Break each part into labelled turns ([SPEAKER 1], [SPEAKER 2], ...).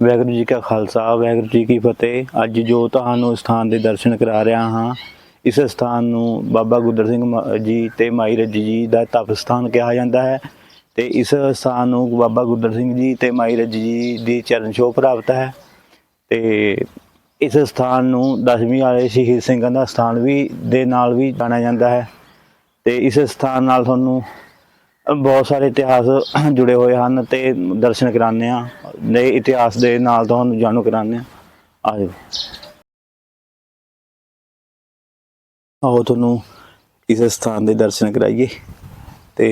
[SPEAKER 1] ਵਾਹਿਗੁਰੂ ਜੀ ਕਾ ਖਾਲਸਾ, ਵਾਹਿਗੁਰੂ ਜੀ ਕੀ ਫਤਿਹ। ਅੱਜ ਜੋ ਤੁਹਾਨੂੰ ਸਥਾਨ ਦੇ ਦਰਸ਼ਨ ਕਰਾ ਰਿਹਾ ਹਾਂ, ਇਸ ਸਥਾਨ ਨੂੰ ਬਾਬਾ ਗੁੱਦਰ ਸਿੰਘ ਮ- ਜੀ ਤੇ ਮਾਈ ਰੱਜੀ ਜੀ ਦਾ ਤਪ ਸਥਾਨ ਕਿਹਾ ਜਾਂਦਾ ਹੈ ਤੇ ਇਸ ਸਥਾਨ ਨੂੰ ਬਾਬਾ ਗੁਰਦਰ ਸਿੰਘ ਜੀ ਤੇ ਮਾਈ ਰੱਜੀ ਜੀ ਦੀ ਚਰਨ ਛੋਹ ਪ੍ਰਾਪਤ ਹੈ ਤੇ ਇਸ ਸਥਾਨ ਨੂੰ ਦਸਵੀਂ ਵਾਲੇ ਸ਼ਹੀਦ ਸਿੰਘਾਂ ਦਾ ਸਥਾਨ ਵੀ, ਦੇ ਨਾਲ ਵੀ ਜਾਣਿਆ ਜਾਂਦਾ ਹੈ ਤੇ ਇਸ ਸਥਾਨ ਨਾਲ ਤੁਹਾਨੂੰ ਬਹੁਤ ਸਾਰੇ ਇਤਿਹਾਸ ਜੁੜੇ ਹੋਏ ਹਨ ਤੇ ਦਰਸ਼ਨ ਕਰਾਉਂਦੇ ਆ ਦੇ ਇਤਿਹਾਸ ਦੇ ਨਾਲ ਤੁਹਾਨੂੰ ਜਾਣੂ ਕਰਾਉਂਦੇ ਆ ਆਜੋ। ਆਓ ਤੁਹਾਨੂੰ ਇਸ ਸਥਾਨ ਦੇ ਦਰਸ਼ਨ ਕਰਾਈਏ ਤੇ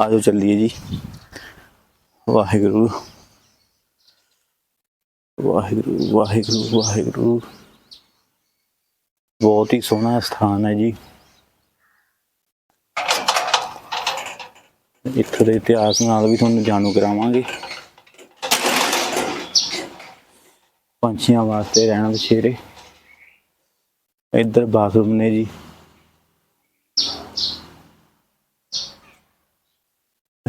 [SPEAKER 1] ਆਜੋ ਚੱਲੀਏ ਜੀ। ਵਾਹਿਗੁਰੂ। ਵਾਹਿਗੁਰੂ ਵਾਹਿਗੁਰੂ ਵਾਹਿਗੁਰੂ। ਬਹੁਤ ਹੀ ਸੋਹਣਾ ਸਥਾਨ ਹੈ ਜੀ। ਇੱਥੋਂ ਦੇ ਇਤਿਹਾਸ ਨਾਲ ਵੀ ਤੁਹਾਨੂੰ ਜਾਣੂ ਕਰਾਵਾਂਗੇ। ਪੰਛੀਆਂ ਵਾਸਤੇ ਰਹਿਣ ਬਸੇਰੇ ਇੱਧਰ ਬਾਥਰੂਮ ਨੇ ਜੀ।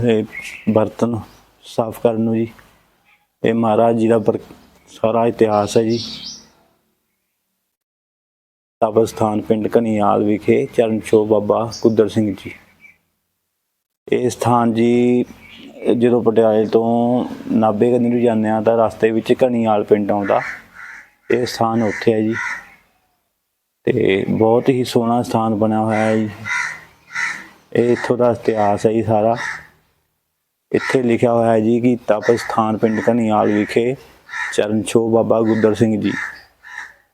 [SPEAKER 1] ਇਹ ਬਰਤਨ ਸਾਫ਼ ਕਰਨ ਨੂੰ ਜੀ। ਇਹ ਮਹਾਰਾਜ ਜੀ ਦਾ ਪਰ- ਸਾਰਾ ਇਤਿਹਾਸ ਹੈ ਜੀ। ਤਪ ਸਥਾਨ ਪਿੰਡ ਕਨਿਆਲ ਵਿਖੇ ਚਰਨ ਛੋਹ ਬਾਬਾ ਕੁੱਦਰ ਸਿੰਘ ਜੀ। ਇਹ ਸਥਾਨ ਜੀ, ਜਦੋਂ ਪਟਿਆਲੇ ਤੋਂ ਨਾਭੇ ਕੰਨੀ ਨੂੰ ਜਾਂਦੇ ਆ ਤਾਂ ਰਸਤੇ ਵਿੱਚ ਘਣੀਆਲ ਪਿੰਡ ਆਉਂਦਾ। ਇਹ ਸਥਾਨ ਉੱਥੇ ਹੈ ਜੀ। ਤੇ ਬਹੁਤ ਹੀ ਸੋਹਣਾ ਸਥਾਨ ਬਣਿਆ ਹੋਇਆ ਹੈ ਜੀ। ਇਹ ਇੱਥੋਂ ਦਾ ਇਤਿਹਾਸ ਹੈ ਜੀ ਸਾਰਾ। ਇੱਥੇ ਲਿਖਿਆ ਹੋਇਆ ਹੈ ਜੀ ਕਿ ਤਪ ਸਥਾਨ ਪਿੰਡ ਘਣੀਆਲ ਵਿਖੇ ਚਰਨ ਛੋਹ ਬਾਬਾ ਗੁੱਦਰ ਸਿੰਘ ਜੀ।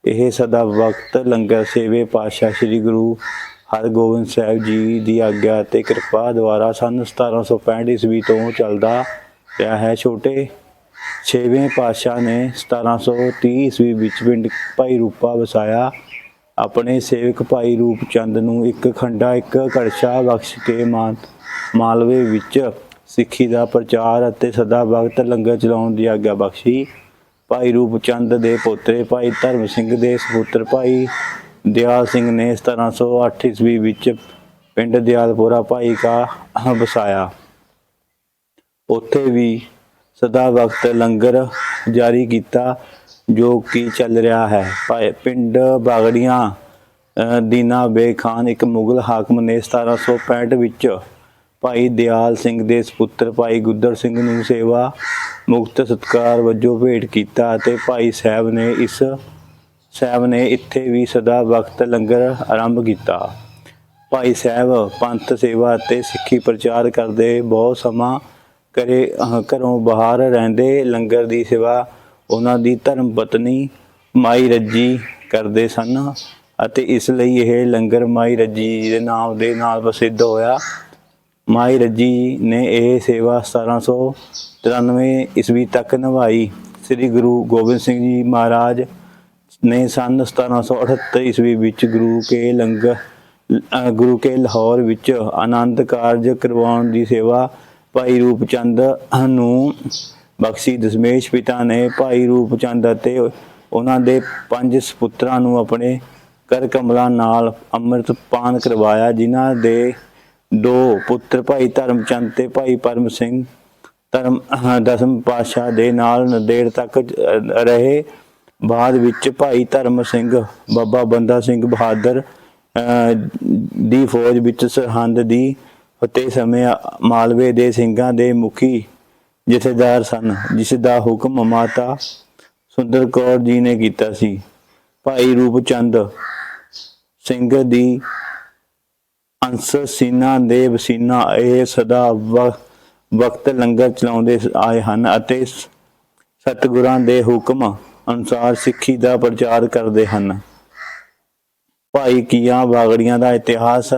[SPEAKER 1] ਇਹ ਸਦਾ ਵਕਤ ਲੰਗਰ ਸੇਵੇ ਪਾਤਸ਼ਾਹ ਸ੍ਰੀ ਗੁਰੂ ਹਰਗੋਬਿੰਦ ਸਾਹਿਬ ਜੀ ਦੀ ਆਗਿਆ ਅਤੇ ਕਿਰਪਾ ਦੁਆਰਾ ਸਨ 1765 ਈਸਵੀ ਤੋਂ ਚੱਲਦਾ ਰਿਹਾ ਹੈ। ਛੋਟੇ ਛੇਵੇਂ ਪਾਤਸ਼ਾਹ ਨੇ 1730 ਈਸਵੀ ਵਿੱਚ ਪਿੰਡ ਭਾਈ ਰੂਪਾ ਵਸਾਇਆ। ਆਪਣੇ ਸੇਵਕ ਭਾਈ ਰੂਪ ਚੰਦ ਨੂੰ ਇੱਕ ਖੰਡਾ, ਇੱਕ ਕੜਛਾ ਬਖਸ਼ ਕੇ ਮਾਨ, ਮਾਲਵੇ ਵਿੱਚ ਸਿੱਖੀ ਦਾ ਪ੍ਰਚਾਰ ਅਤੇ ਸਦਾ ਵਕਤ ਲੰਗਰ ਚਲਾਉਣ ਦੀ ਆਗਿਆ ਬਖਸ਼ੀ। ਭਾਈ ਰੂਪ ਚੰਦ ਦੇ ਪੋਤਰੇ ਭਾਈ ਧਰਮ ਸਿੰਘ ਦੇ ਸਪੁੱਤਰ ਭਾਈ ਦਿਆਲ ਸਿੰਘ ਨੇ 1708 ਈਸਵੀ ਵਿੱਚ ਪਿੰਡ ਦਿਆਲਪੁਰਾ ਭਾਈ ਕਾ ਵਸਾਇਆ ਉੱਥੇ ਵੀ ਸਦਾ ਵਕਤ ਲੰਗਰ ਜਾਰੀ ਕੀਤਾ ਜੋ ਕਿ ਚੱਲ ਰਿਹਾ ਹੈ। ਭਾਈ ਪਿੰਡ ਬਾਗੜੀਆਂ ਅ, ਦੀਨਾ ਬੇ ਖਾਨ ਇੱਕ ਮੁਗਲ ਹਾਕਮ ਨੇ 1765 ਵਿੱਚ ਭਾਈ ਦਿਆਲ ਸਿੰਘ ਦੇ ਸੁਪੁੱਤਰ ਭਾਈ ਗੁੱਦਰ ਸਿੰਘ ਨੂੰ ਸੇਵਾ ਮੁਕਤ ਸਤਕਾਰ ਵਜੋਂ ਭੇਟ ਕੀਤਾ ਅਤੇ ਭਾਈ ਸਾਹਿਬ ਨੇ ਇਸ ਸਾਹਿਬ ਨੇ ਇੱਥੇ ਵੀ ਸਦਾ ਵਕਤ ਲੰਗਰ ਆਰੰਭ ਕੀਤਾ। ਭਾਈ ਸਾਹਿਬ ਪੰਥ ਸੇਵਾ ਅਤੇ ਸਿੱਖੀ ਪ੍ਰਚਾਰ ਕਰਦੇ ਬਹੁਤ ਸਮਾਂ ਕਰੇ ਘਰੋਂ ਬਾਹਰ ਰਹਿੰਦੇ ਲੰਗਰ ਦੀ ਸੇਵਾ ਉਹਨਾਂ ਦੀ ਧਰਮ ਪਤਨੀ ਮਾਈ ਰੱਜੀ ਕਰਦੇ ਸਨ ਅਤੇ ਇਸ ਲਈ ਇਹ ਲੰਗਰ ਮਾਈ ਰੱਜੀ ਦੇ ਨਾਮ ਦੇ ਨਾਲ ਪ੍ਰਸਿੱਧ ਹੋਇਆ। ਮਾਈ ਰੱਜੀ ਨੇ ਇਹ ਸੇਵਾ 1793 ਈਸਵੀ ਤੱਕ ਨਿਭਾਈ। ਸ੍ਰੀ ਗੁਰੂ ਗੋਬਿੰਦ ਸਿੰਘ ਜੀ ਮਹਾਰਾਜ ਨੇ ਸੰਨ 1778 ਈਸਵੀ ਵਿੱਚ ਗੁਰੂ ਕੇ ਲੰਗਰ ਗੁਰੂ ਕੇ ਲਾਹੌਰ ਵਿੱਚ ਆਨੰਦ ਕਾਰਜ ਕਰਵਾਉਣ ਦੀ ਸੇਵਾ ਭਾਈ ਰੂਪ ਚੰਦ ਨੂੰ ਬਖਸ਼ੀ। ਦਸ਼ਮੇਸ਼ ਪਿਤਾ ਨੇ ਭਾਈ ਰੂਪ ਚੰਦ ਅਤੇ ਉਹਨਾਂ ਦੇ ਪੰਜ ਸੁਪੁੱਤਰਾਂ ਨੂੰ ਆਪਣੇ ਕਰ ਕਮਲਾਂ ਨਾਲ ਅੰਮ੍ਰਿਤ ਪਾਨ ਕਰਵਾਇਆ, ਜਿਨ੍ਹਾਂ ਦੇ ਦੋ ਪੁੱਤਰ ਭਾਈ ਧਰਮਚੰਦ ਤੇ ਭਾਈ ਪਰਮ ਸਿੰਘ ਧਰਮ, ਦਸਮ ਪਾਤਸ਼ਾਹ ਦੇ ਨਾਲ ਨੰਦੇੜ ਤੱਕ ਰਹੇ। ਬਾਅਦ ਵਿੱਚ ਭਾਈ ਧਰਮ ਸਿੰਘ, ਬਾਬਾ ਬੰਦਾ ਸਿੰਘ ਬਹਾਦਰ ਦੀ ਫੌਜ ਵਿੱਚ ਸਰਹੰਦ ਦੀ ਫਤਿਹ ਸਮੇਂ ਮਾਲਵੇ ਦੇ ਸਿੰਘਾਂ ਦੇ ਮੁਖੀ ਜਥੇਦਾਰ ਸਨ, ਜਿਸ ਦਾ ਹੁਕਮ ਮਾਤਾ ਸੁੰਦਰ ਕੌਰ ਜੀ ਨੇ ਕੀਤਾ ਸੀ। ਭਾਈ ਰੂਪ ਚੰਦ ਸਿੰਘ ਦੀ ਅੰਸ ਸੀਨਾ ਦੇ ਵਸੀਨਾ ਇਹ ਸਦਾ ਵਕਤ ਲੰਗਰ ਚਲਾਉਂਦੇ ਆਏ ਹਨ ਅਤੇ ਸਤਿਗੁਰਾਂ ਦੇ ਹੁਕਮ ਅਨੁਸਾਰ ਸਿੱਖੀ ਦਾ ਪ੍ਰਚਾਰ ਕਰਦੇ ਹਨ। ਭਾਈ ਕੀਆਂ ਬਾਗੜੀਆਂ ਦਾ ਇਤਿਹਾਸ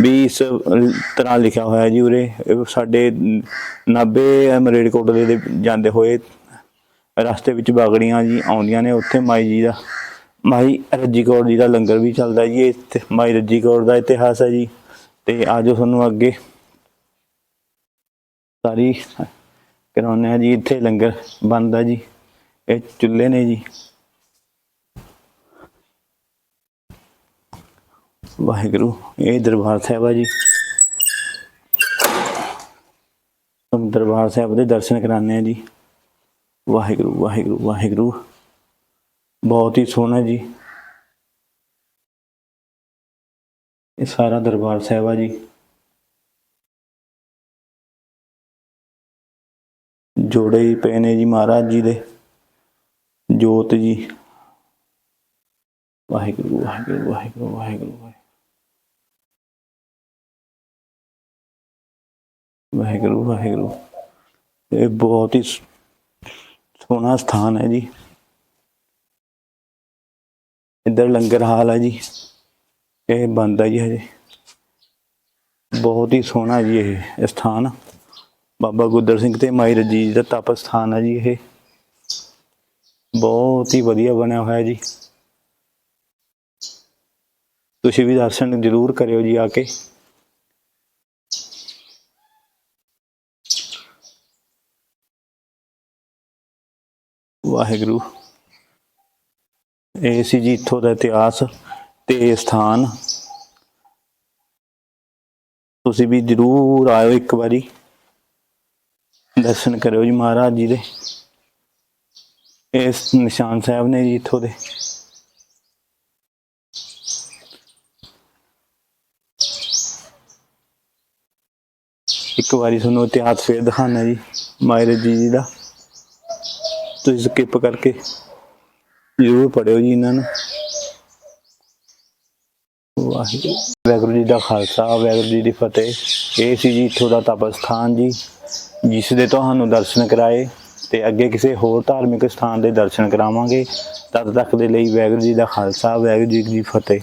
[SPEAKER 1] ਵੀ ਇਸ ਤਰ੍ਹਾਂ ਲਿਖਿਆ ਹੋਇਆ ਜੀ ਉਰੇ। ਸਾਡੇ ਨਾਬੇ ਮਰੇਡਕੋਟਲੇ ਦੇ ਜਾਂਦੇ ਹੋਏ ਰਸਤੇ ਵਿੱਚ ਬਾਗੜੀਆਂ ਜੀ ਆਉਂਦੀਆਂ ਨੇ। ਉੱਥੇ ਮਾਈ ਜੀ ਦਾ, ਮਾਈ ਰੱਜੀ ਕੌਰ ਜੀ ਦਾ ਲੰਗਰ ਵੀ ਚੱਲਦਾ ਜੀ। ਇਹ ਮਾਈ ਰੱਜੀ ਕੌਰ ਦਾ ਇਤਿਹਾਸ ਹੈ ਜੀ। ਤੇ ਆਜੋ ਤੁਹਾਨੂੰ ਅੱਗੇ ਸਾਰੀ ਕਰਾਉਨੇ ਆ ਜੀ। ਇੱਥੇ ਲੰਗਰ ਬਣਦਾ ਜੀ। ਇਹ ਚੁੱਲ੍ਹੇ ਨੇ ਜੀ। ਵਾਹਿਗੁਰੂ, ਇਹ ਦਰਬਾਰ ਸਾਹਿਬ ਆ ਜੀ। ਤੁਹਾਨੂੰ ਦਰਬਾਰ ਸਾਹਿਬ ਦੇ ਦਰਸ਼ਨ ਕਰਾਉਂਦੇ ਆ ਜੀ। ਵਾਹਿਗੁਰੂ ਵਾਹਿਗੁਰੂ ਵਾਹਿਗੁਰੂ। ਬਹੁਤ ਹੀ ਸੋਹਣਾ ਜੀ। ਇਹ ਸਾਰਾ ਦਰਬਾਰ ਸਾਹਿਬ ਆ ਜੀ। ਜੋੜੇ ਹੀ ਪਏ ਨੇ ਜੀ ਮਹਾਰਾਜ ਜੀ ਦੇ। ਜੋਤ ਜੀ। ਵਾਹਿਗੁਰੂ ਵਾਹਿਗੁਰੂ ਵਾਹਿਗੁਰੂ ਵਾਹਿਗੁਰੂ ਵਾਹਿਗੁਰੂ। ਵਾਹਿਗੁਰੂ ਇਹ ਬਹੁਤ ਹੀ ਸ- ਸੋਹਣਾ ਸਥਾਨ ਹੈ ਜੀ। ਇੱਧਰ ਲੰਗਰ ਹਾਲ ਹੈ ਜੀ। ਇਹ ਬੰਦ ਹੈ ਜੀ ਹਜੇ। ਬਹੁਤ ਹੀ ਸੋਹਣਾ ਜੀ ਇਹ ਸਥਾਨ। ਬਾਬਾ ਗੁੱਦਰ ਸਿੰਘ ਤੇ ਮਾਈ ਰਜੀ ਜੀ ਦਾ ਤਪ ਸਥਾਨ ਹੈ ਜੀ ਇਹ। ਬਹੁਤ ਹੀ ਵਧੀਆ ਬਣਿਆ ਹੋਇਆ ਜੀ। ਤੁਸੀਂ ਵੀ ਦਰਸ਼ਨ ਜ਼ਰੂਰ ਕਰਿਓ ਜੀ ਆ ਕੇ। ਵਾਹਿਗੁਰੂ। ਇਹ ਸੀ ਜੀ ਇੱਥੋਂ ਦਾ ਇਤਿਹਾਸ ਤੇ ਸਥਾਨ। ਤੁਸੀਂ ਵੀ ਜ਼ਰੂਰ ਆਇਓ ਇੱਕ ਵਾਰੀ। ਦਰਸ਼ਨ ਕਰਿਓ ਜੀ ਮਹਾਰਾਜ ਜੀ ਦੇ। ਇਸ ਨਿਸ਼ਾਨ ਸਾਹਿਬ ਨੇ ਜੀ ਇੱਥੋਂ ਦੇ। ਇੱਕ ਵਾਰੀ ਤੁਹਾਨੂੰ ਇਤਿਹਾਸ ਫੇਰ ਦਿਖਾਣਾ ਜੀ, ਮਾਇਰ ਜੀ ਜੀ ਦਾ। ਤੁਸੀਂ ਸਕਿਪ ਕਰਕੇ ਜ਼ਰੂਰ ਪੜਿਓ ਜੀ ਇਹਨਾਂ ਨੂੰ। ਵਾਹਿਗੁਰੂ। ਵਾਹਿਗੁਰੂ ਜੀ ਦਾ ਖਾਲਸਾ, ਵਾਹਿਗੁਰੂ ਜੀ ਦੀ ਫਤਿਹ। ਇਹ ਸੀ ਜੀ ਇੱਥੋਂ ਦਾ ਤਪ ਸਥਾਨ ਜੀ, ਜਿਸ ਦੇ ਤੁਹਾਨੂੰ ਦਰਸ਼ਨ ਕਰਾਏ। ਤੇ ਅੱਗੇ ਕਿਸੇ ਹੋਰ ਧਾਰਮਿਕ ਸਥਾਨ ਦੇ ਦਰਸ਼ਨ ਕਰਾਵਾਂਗੇ। ਤਦ ਤੱਕ ਦੇ ਲਈ ਵਾਹਿਗੁਰੂ ਜੀ ਦਾ ਖਾਲਸਾ, ਵਾਹਿਗੁਰੂ ਜੀ ਕੀ ਫਤਿਹ।